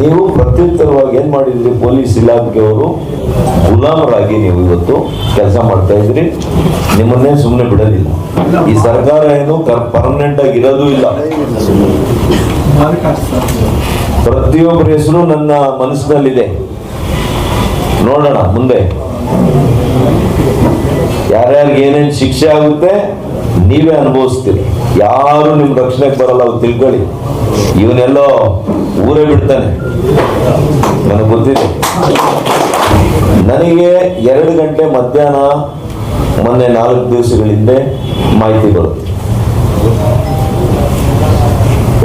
ನೀವು ಪ್ರತ್ಯುತ್ತರವಾಗಿ ಏನ್ ಮಾಡಿದ್ರಿ? ಪೊಲೀಸ್ ಇಲಾಖೆಯವರು ಗುಲಾಮರಾಗಿ ನೀವು ಇವತ್ತು ಕೆಲಸ ಮಾಡ್ತಾ ಇದ್ರಿ. ನಿಮ್ಮನ್ನೇ ಸುಮ್ಮನೆ ಬಿಡೋದಿಲ್ಲ ಈ ಸರ್ಕಾರ ಏನು ಪರ್ಮನೆಂಟ್ ಆಗಿ ಇರೋದು ಇಲ್ಲ. ಪ್ರತಿಯೊಬ್ಬರ ಹೆಸರು ನನ್ನ ಮನಸ್ಸಿನಲ್ಲಿದೆ. ನೋಡೋಣ ಮುಂದೆ. ಯಾರ್ಯಾರಿಗೆ ಏನೇನು ಶಿಕ್ಷೆ ಆಗುತ್ತೆ ನೀವೇ ಅನುಭವಿಸ್ತೀರಿ. ಯಾರು ನಿಮ್ ರಕ್ಷಣೆಗೆ ಬರಲ್ಲ ಅವ್ರು ತಿಳ್ಕೊಳ್ಳಿ. ಇವನೆಲ್ಲೋ ಊರೇ ಬಿಡ್ತಾನೆ. ನನಗೆ ಗೊತ್ತಿದೆ. ನನಗೆ ಎರಡು ಗಂಟೆ ಮಧ್ಯಾಹ್ನ ಮೊನ್ನೆ ನಾಲ್ಕು ದಿವಸಗಳಿಂದ ಮಾಹಿತಿ ಬರುತ್ತೆ.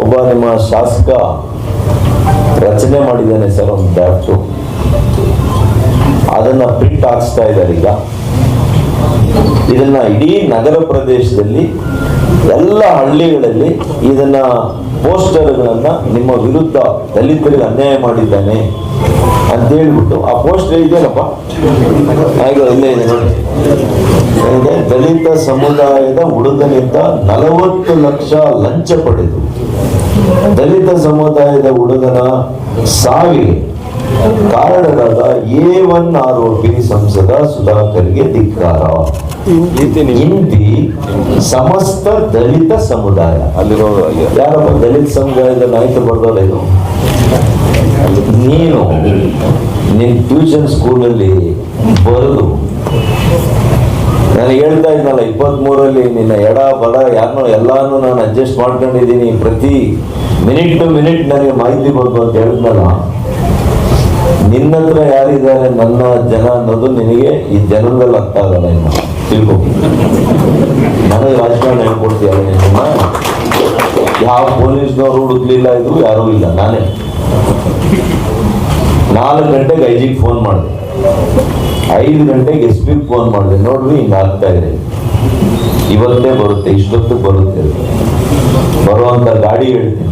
ಒಬ್ಬ ನಿಮ್ಮ ಶಾಸಕ ರಚನೆ ಮಾಡಿದ್ದಾನೆ ಸರ್ ಒಂದು ಡ್ರಾಫ್ಟು ಅದನ್ನ ಪ್ರಿಂಟ್ ಹಾಕಿಸ್ತಾ ಇದ್ದಾರೆ ಈಗ. ಇದನ್ನ ಇಡೀ ನಗರ ಪ್ರದೇಶದಲ್ಲಿ ಎಲ್ಲ ಹಳ್ಳಿಗಳಲ್ಲಿ ಇದನ್ನ ಪೋಸ್ಟರ್ಗಳನ್ನ ನಿಮ್ಮ ವಿರುದ್ಧ ದಲಿತರಿಗೆ ಅನ್ಯಾಯ ಮಾಡಿದ್ದಾನೆ ಅಂತ ಹೇಳ್ಬಿಟ್ಟು ಆ ಪೋಸ್ಟರ್ ಇದೆಯಲ್ಲಪ್ಪ? ನೋಡಿ. ದಲಿತ ಸಮುದಾಯದ ಹುಡುಗನಿಂದ ನಲವತ್ತು ಲಕ್ಷ ಲಂಚ ಪಡೆದು ದಲಿತ ಸಮುದಾಯದ ಹುಡುಗನ ಸಾವಿಗೆ ಕಾರಣರಾದ ಎ ಒನ್ ಆರೋಪಿ ಸಂಸದ ಸುಧಾಕರ್ಗೆ ಧಿಕ್ಕಾರ. ಹಿಂದಿ ಸಮಸ್ತ ದಲಿತ ಸಮುದಾಯ. ಅಲ್ಲಿರೋ ಯಾರಪ್ಪ ದಲಿತ ಸಮುದಾಯದ ನಾಯಕ ಬರ್ದಲ್ಲ ಇದು ನೀನು ನಿನ್ ಟ್ಯೂಷನ್ ಸ್ಕೂಲಲ್ಲಿ ಬರೆದು ನಾನು ಹೇಳ್ತಾ ಇದ್ನಲ್ಲ ಇಪ್ಪತ್ತ್ ಮೂರಲ್ಲಿ ನಿನ್ನ ಎಡ ಬಡ ಯಾರನ್ನೋ ಎಲ್ಲಾನು ನಾನು ಅಡ್ಜಸ್ಟ್ ಮಾಡ್ಕೊಂಡಿದ್ದೀನಿ. ಪ್ರತಿ ಮಿನಿಟ್ ಟು ಮಿನಿಟ್ ನನಗೆ ಮಾಹಿತಿ ಬಂತು ಅಂತ ಹೇಳಿದ್ನಲ್ಲ ನಿನ್ನ ಹತ್ರ ಯಾರಿದ್ದಾರೆ ನನ್ನ ಜನ ಅನ್ನೋದು ನಿನಗೆ ಈ ಜನದಲ್ಲಿ ಅರ್ಥ ಆಗಲ್ಲ ಇನ್ನು. ತಿಳ್ಕೊ. ನನಗೆ ರಾಜಕಾರಣ ಹೇಳ್ಕೊಡ್ತೀಯಲ್ಲ ನಿನ್ನ ಯಾವ ಪೊಲೀಸ್ನವರು ಹುಡುಕ್ಲಿಲ್ಲ ಇದ್ರು ಯಾರೂ ಇಲ್ಲ, ನಾನೇ. ನಾಲ್ಕು ಗಂಟೆಗೆ ಐಜಿಗೆ ಫೋನ್ ಮಾಡಿದೆ. ಐದು ಗಂಟೆಗೆ ಎಸ್ ಪಿಗೆ ಫೋನ್ ಮಾಡಿದೆ. ನೋಡ್ರಿ, ಹಿಂಗೆ ಆಗ್ತಾ ಇದೆ. ಇವತ್ತೇ ಬರುತ್ತೆ, ಇಷ್ಟೊತ್ತು ಬರುತ್ತೆ. ಬರುವಂತ ಗಾಡಿ ಹೇಳ್ತೀನಿ.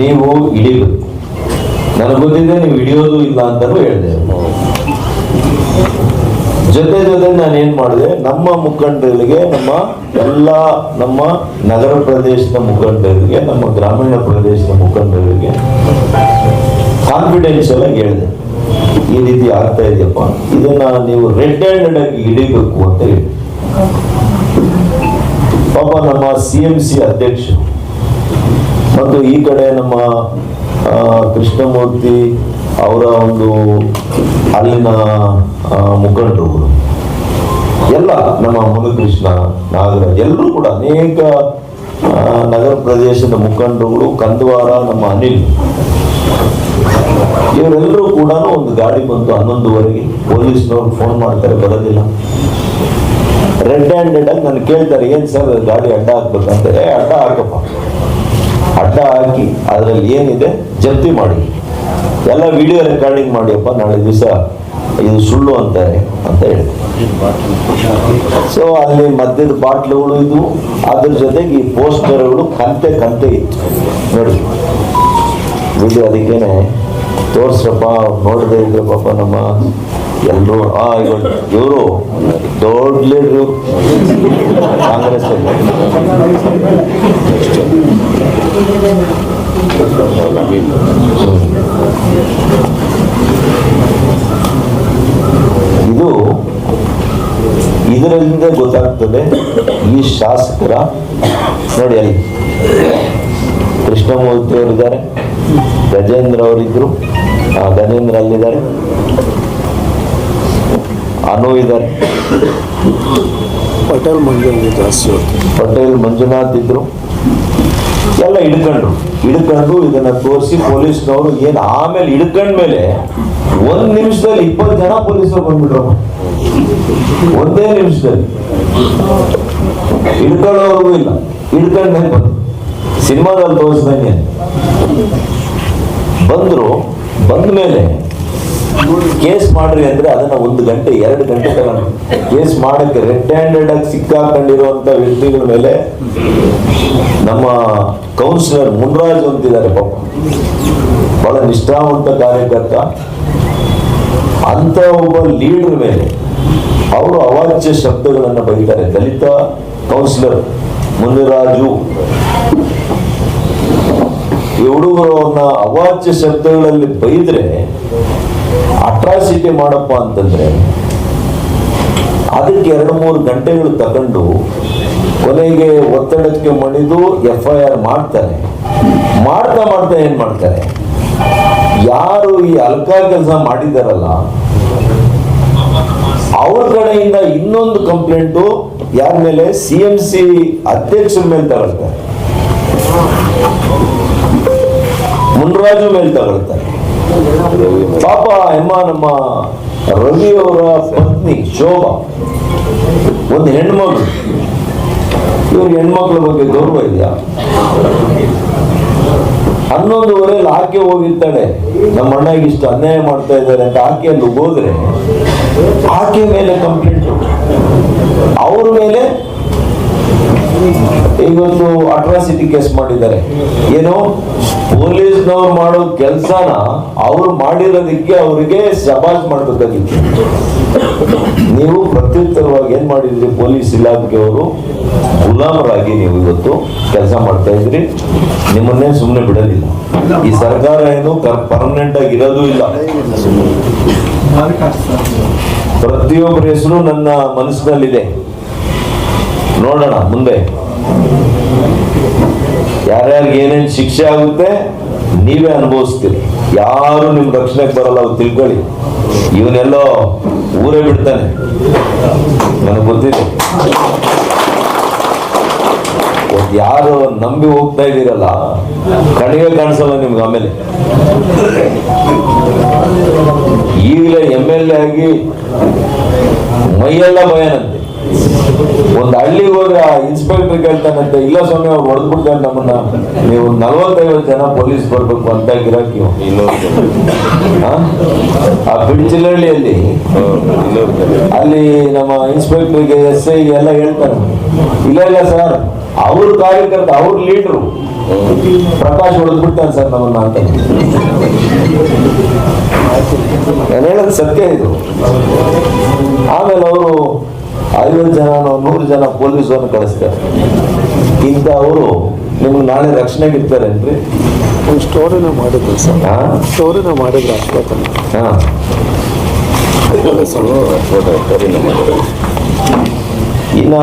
ನೀವು ಹಿಡಿಬೇಕು ನನಗೆ ಗೊತ್ತಿದೆ ನೀವು ಹಿಡಿಯೋದು ಇಲ್ಲ ಅಂತಾನು ಹೇಳಿದೆ. ಜೊತೆ ಜೊತೆ ನಾನು ಏನ್ ಮಾಡಿದೆ, ನಮ್ಮ ಮುಖಂಡರಿಗೆ, ನಮ್ಮ ಎಲ್ಲ ನಮ್ಮ ನಗರ ಪ್ರದೇಶದ ಮುಖಂಡರಿಗೆ, ನಮ್ಮ ಗ್ರಾಮೀಣ ಪ್ರದೇಶದ ಮುಖಂಡರಿಗೆ ಕಾನ್ಫಿಡೆನ್ಸ್ ಎಲ್ಲ ಹೇಳಿದೆ. ಈ ರೀತಿ ಆಗ್ತಾ ಇದೆಯಪ್ಪ. ಇದನ್ನ ನೀವು ರೆಡ್ ಹ್ಯಾಂಡೆಡ್ ಆಗಿ ಹಿಡಿಬೇಕು ಅಂತ ಹೇಳಿ. ಪಾಪ ನಮ್ಮ ಸಿ ಎಂ ಸಿ ಅಧ್ಯಕ್ಷರು ಮತ್ತು ಈ ಕಡೆ ನಮ್ಮ ಕೃಷ್ಣಮೂರ್ತಿ ಅವರ ಒಂದು ಅಲ್ಲಿನ ಮುಖಂಡರು ಎಲ್ಲ ನಮ್ಮ ಮುನಿಕೃಷ್ಣ, ನಾಗರಾಜ್ ಎಲ್ಲರೂ ಕೂಡ ಅನೇಕ ನಗರ ಪ್ರದೇಶದ ಮುಖಂಡರುಗಳು, ಕಂದವಾರ, ನಮ್ಮ ಅನಿಲ್. ಇವರೆಲ್ಲರೂ ಕೂಡ ಒಂದು ಗಾಡಿ ಬಂತು ಹನ್ನೊಂದುವರೆಗೆ. ಪೊಲೀಸ್ನವ್ರು ಫೋನ್ ಮಾಡ್ತಾರೆ, ಬರೋದಿಲ್ಲ. ರೆಡ್ ಹ್ಯಾಂಡೆಡ್ ಆಗಿ ನಾನು ಕೇಳ್ತಾರೆ, ಏನ್ ಸರ್, ಗಾಡಿ ಅಡ್ಡ ಹಾಕ್ಬೇಕಂತ. ಅಡ್ಡ ಹಾಕಪ್ಪ. ಅಡ್ಡ ಹಾಕಿ ಅದರಲ್ಲಿ ಏನಿದೆ? ಜಪ್ತಿ ಮಾಡಿ. ಎಲ್ಲ ವಿಡಿಯೋ ರೆಕಾರ್ಡಿಂಗ್ ಮಾಡಿಯಪ್ಪ, ನಾಳೆ ದಿವಸ ಇದು ಸುಳ್ಳು ಅಂತಾರೆ ಅಂತ ಹೇಳಿ ಸೊ ಅಲ್ಲಿ ಮದ್ಯದ ಬಾಟ್ಲುಗಳು ಇದ್ವು. ಅದ್ರ ಜೊತೆಗೆ ಈ ಪೋಸ್ಟರ್ಗಳು ಕಂತೆ ಕಂತೆ ಇತ್ತು. ನೋಡಿ. ವಿಡಿಯೋ ಅದಕ್ಕೇನೆ ತೋರ್ಸ್ರಪ್ಪ, ನೋಡದೆ ಇದ್ರೆ ಪಾಪ ನಮ್ಮ ಎಲ್ಲರೂ ಆ ಇವರು ದೊಡ್ಡ ಲೀಡ್ರು ಕಾಂಗ್ರೆಸ್ ಇದು ಇದರಿಂದ ಗೊತ್ತಾಗ್ತದೆ ಈ ಶಾಸಕರ ನೋಡಿ ಅಲ್ಲಿ ಕೃಷ್ಣಮೂರ್ತಿ ಅವರಿದ್ದಾರೆ, ಗಜೇಂದ್ರ ಅವರಿದ್ರು ಗಜೇಂದ್ರ ಅಲ್ಲಿದ್ದಾರೆ. ಅನು ಇದ್ದಾರೆ. ಪಟೇಲ್ ಮಂಜುನಾಥ್ ಜಾಸ್ತಿ ಪಟೇಲ್ ಮಂಜುನಾಥ್ ಇದ್ರು. ಎಲ್ಲ ಹಿಡ್ಕೊಂಡ್ರು. ಹಿಡ್ಕೊಂಡು ಇದನ್ನ ತೋರಿಸಿ ಪೊಲೀಸ್ನವರು ಏನ್ ಆಮೇಲೆ ಹಿಡ್ಕೊಂಡ್ಮೇಲೆ ಒಂದ್ ನಿಮಿಷದಲ್ಲಿ ಇಪ್ಪತ್ತು ಜನ ಪೊಲೀಸರು ಬಂದ್ಬಿಟ್ರು. ಒಂದೇ ನಿಮಿಷದಲ್ಲಿ. ಹಿಡ್ಕೊಳ್ಳೋರ್ಗೂ ಇಲ್ಲ. ಹಿಡ್ಕೊಂಡ್ಮೇಲೆ ಬಂದು ಸಿನಿಮಾದಲ್ಲಿ ತೋರಿಸ್ದಂಗೆ. ಬಂದ್ರು. ಬಂದ್ಮೇಲೆ ಕೇಸ್ ಮಾಡ್ರಿ ಅಂದ್ರೆ ಅದನ್ನ ಒಂದು ಗಂಟೆ, ಎರಡು ಗಂಟೆ ತಗೊಂಡು ಕೇಸ್ ಮಾಡಕ್ಕೆ ರೆಡ್ ಹ್ಯಾಂಡೆಡ್ ಆಗಿ ಸಿಕ್ಕಾಕೊಂಡಿರುವಂತ ವ್ಯಕ್ತಿಗಳ ಮೇಲೆ ನಮ್ಮ ಕೌನ್ಸಿಲರ್ ಮುನ್ರಾಜ್ ಅಂತಿದ್ದಾರೆ ಪಾಪ. ಬಹಳ ನಿಷ್ಠಾವಂತ ಕಾರ್ಯಕರ್ತ. ಅಂತ ಒಬ್ಬ ಲೀಡರ್ ಮೇಲೆ ಅವರು ಅವಾಚ್ಯ ಶಬ್ದಗಳನ್ನು ಬರೀತಾರೆ. ದಲಿತ ಕೌನ್ಸಿಲರ್ ಮುನಿರಾಜು. ಈ ಹುಡುಗರು ಅವಾಚ್ಯ ಶಬ್ದಗಳಲ್ಲಿ ಬೈದ್ರೆ ಅಟ್ರಾಸಿಟಿ ಮಾಡಪ್ಪ ಅಂತಂದ್ರೆ ಅದಕ್ಕೆ ಎರಡು ಮೂರು ಗಂಟೆಗಳು ತಗೊಂಡು ಕೊನೆಗೆ ಒತ್ತಡಕ್ಕೆ ಮಣಿದು ಎಫ್ ಐ ಆರ್ ಮಾಡ್ತಾರೆ. ಮಾಡ್ತಾ ಮಾಡ್ತಾ ಏನ್ ಮಾಡ್ತಾರೆ? ಯಾರು ಈ ಅಲ್ಕ ಕೆಲಸ ಮಾಡಿದಾರಲ್ಲ, ಅವ್ರ ಕಡೆಯಿಂದ ಇನ್ನೊಂದು ಕಂಪ್ಲೇಂಟು ಯಾರ ಮೇಲೆ? ಸಿ ಎಂ ಸಿ ಅಧ್ಯಕ್ಷರ ಮೇಲೆ ತಗೊಳ್ತಾರೆ. ಮುನ್ರಾಜು ಮೇಲೆ ತಗೊಳ್ತಾರೆ. ಪಾಪ ಎಮ್ಮ ನಮ್ಮ ರವಿ ಅವರ ಪತ್ನಿ ಶೋಭಾ, ಒಂದು ಹೆಣ್ಮಗಳು. ಇವ್ರಿಗೆ ಹೆಣ್ಮಕ್ಳ ಬಗ್ಗೆ ಗೌರವ ಇದೆಯಾ ಹನ್ನೊಂದುವರೆಯಲ್ಲಿ ಆಕೆ ಹೋಗಿರ್ತಾಳೆ. ನಮ್ಮ ಅಣ್ಣಗೆ ಇಷ್ಟು ಅನ್ಯಾಯ ಮಾಡ್ತಾ ಇದ್ದಾರೆ ಅಂತ ಆಕೆ ಅಲ್ಲಿ ಹೋದ್ರೆ, ಆಕೆ ಮೇಲೆ ಕಂಪ್ಲೇಂಟ್ ಅವ್ರ ಮೇಲೆ ಇವತ್ತು ಅಟ್ರಾಸಿಟಿ ಕೇಸ್ ಮಾಡಿದ್ದಾರೆ. ಏನು ಪೊಲೀಸ್ನವ್ರು ಮಾಡೋ ಕೆಲಸನ ಅವ್ರು ಮಾಡಿರೋದಕ್ಕೆ ಅವರಿಗೆ ಸಬಾಜ್ ಮಾಡ್ಬೇಕಾಗಿತ್ತು. ನೀವು ಪ್ರತ್ಯುತ್ತರವಾಗಿ ಏನ್ ಮಾಡಿದ್ರಿ ಪೊಲೀಸ್ ಇಲಾಖೆಯವರು? ಗುಲಾಮರಾಗಿ ನೀವು ಇವತ್ತು ಕೆಲಸ ಮಾಡ್ತಾ ಇದ್ರಿ. ನಿಮ್ಮನ್ನೇ ಸುಮ್ಮನೆ ಬಿಡೋದಿಲ್ಲ ಈ ಸರ್ಕಾರ ಏನು ಪರ್ಮನೆಂಟ್ ಆಗಿ ಇರೋದು ಇಲ್ಲ. ಪ್ರತಿಯೊಬ್ಬರ ಹೆಸರು ನನ್ನ ಮನಸ್ಸಿನಲ್ಲಿದೆ. ನೋಡೋಣ, ಮುಂದೆ. ಯಾರ್ಯಾರಿಗೆ ಏನೇನು ಶಿಕ್ಷೆ ಆಗುತ್ತೆ, ನೀವೇ ಅನುಭವಿಸ್ತೀರಿ. ಯಾರು ನಿಮ್ ರಕ್ಷಣೆಗೆ ಬರಲ್ಲ ಅವ್ರು ತಿಳ್ಕೊಳ್ಳಿ. ಇವನೆಲ್ಲೋ ಊರೇ ಬಿಡ್ತಾನೆ. ನನಗೆ ಗೊತ್ತಿದೆ. ಯಾರು ನಂಬಿ ಹೋಗ್ತಾ ಇದ್ದೀರಲ್ಲ ಕಣಿಗೆ ಕಾಣಿಸಲ್ಲ ನಿಮ್ಗೆ ಆಮೇಲೆ. ಈಗಲೇ ಎಂ ಎಲ್ ಎ ಆಗಿ ಮೈಯೆಲ್ಲ ಭಯನಂತೆ ಒಂದು ಹಳ್ಳಿಗೆ ಹೋದ್ರೆ ಆ ಇನ್ಸ್ಪೆಕ್ಟರ್ ಕೇಳ್ತಾನಂತೆ ಇಲ್ಲ ಸ್ವಾಮಿ ಅವ್ರು ನಮ್ಮನ್ನ. ನೀವು ನಲ್ವತ್ತೈವತ್ತು ಜನ ಪೊಲೀಸ್ ಬರ್ಬೇಕು ಅಂತ ಗಿರಾಕಿ ಆ? ಆ ಬಿಡ್ಚಿಲಹಳ್ಳಿಯಲ್ಲಿ ಅಲ್ಲಿ ನಮ್ಮ ಇನ್ಸ್ಪೆಕ್ಟರ್ಗೆ ಎಸ್ ಐ ಎಲ್ಲ ಹೇಳ್ತಾರೆ. ಇಲ್ಲ ಇಲ್ಲ ಸರ್ ಅವ್ರ ಕಾರ್ಯಕರ್ತ ಅವ್ರ ಲೀಡ್ರು ಪ್ರಕಾಶ್ ಹೊಡೆದು ಬಿಡ್ತಾನೆ ಸರ್ ನಮ್ಮನ್ನ ಅಂತ. ನಾನು ಹೇಳೋದು ಸತ್ಯ ಇದು. ಆಮೇಲೆ ಅವರು ಐವತ್ತು ಜನ ನೂರು ಜನ ಪೊಲೀಸರನ್ನು ಕಳಿಸ್ತಾರೆ. ಇಂಥ ಅವರು ನಿಮ್ಗೆ ನಾಳೆ ರಕ್ಷಣೆಗೆ ಇರ್ತಾರೇನ್ರಿ? ಒಂದು ಸ್ಟೋರಿನ ಮಾಡಿದ್ರು ಸರ್. ಸ್ಟೋರಿನ ಮಾಡಿದ್ರು ಅಶ್ವತ್ಥನ ಹಾ. ಇನ್ನ